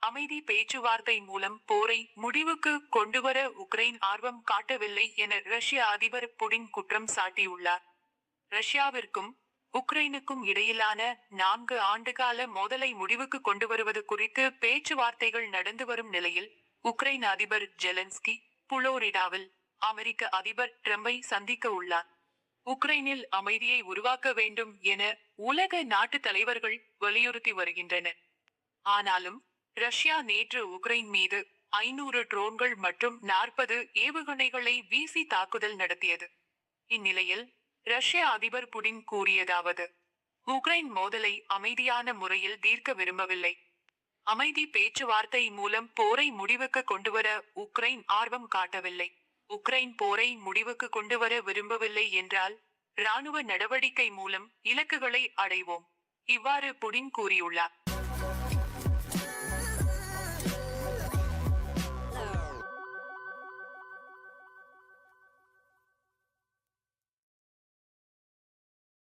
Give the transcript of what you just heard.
அமைதி பேச்சுவார்த்தை மூலம் போரை முடிவுக்கு கொண்டுவர உக்ரைன் ஆர்வம் காட்டவில்லை என ரஷ்ய அதிபர் புடின் குற்றம் சாட்டியுள்ளார். ரஷ்யாவிற்கும் உக்ரைனுக்கும் இடையிலான நான்கு ஆண்டுகால மோதலை முடிவுக்கு கொண்டு வருவது குறித்து பேச்சுவார்த்தைகள் நடந்து வரும் நிலையில் உக்ரைன் அதிபர் ஜெலன்ஸ்கி புளோரிடாவில் அமெரிக்க அதிபர் ட்ரம்பை சந்திக்க உள்ளார். உக்ரைனில் அமைதியை உருவாக்க வேண்டும் என உலக நாட்டு தலைவர்கள் வலியுறுத்தி வருகின்றனர். ஆனாலும் ரஷ்யா நேற்று உக்ரைன் மீது ஐநூறு ட்ரோன்கள் மற்றும் நாற்பது ஏவுகணைகளை வீசி தாக்குதல் நடத்தியது. இந்நிலையில் ரஷ்ய அதிபர் புடின் கூறியதாவது உக்ரைன் மோதலை அமைதியான முறையில் தீர்க்க விரும்பவில்லை. அமைதி பேச்சுவார்த்தை மூலம் போரை முடிவுக்கு கொண்டுவர உக்ரைன் ஆர்வம் காட்டவில்லை. உக்ரைன் போரை முடிவுக்கு கொண்டுவர விரும்பவில்லை என்றால் ராணுவ நடவடிக்கை மூலம் இலக்குகளை அடைவோம் இவ்வாறு புடின் கூறியுள்ளார்.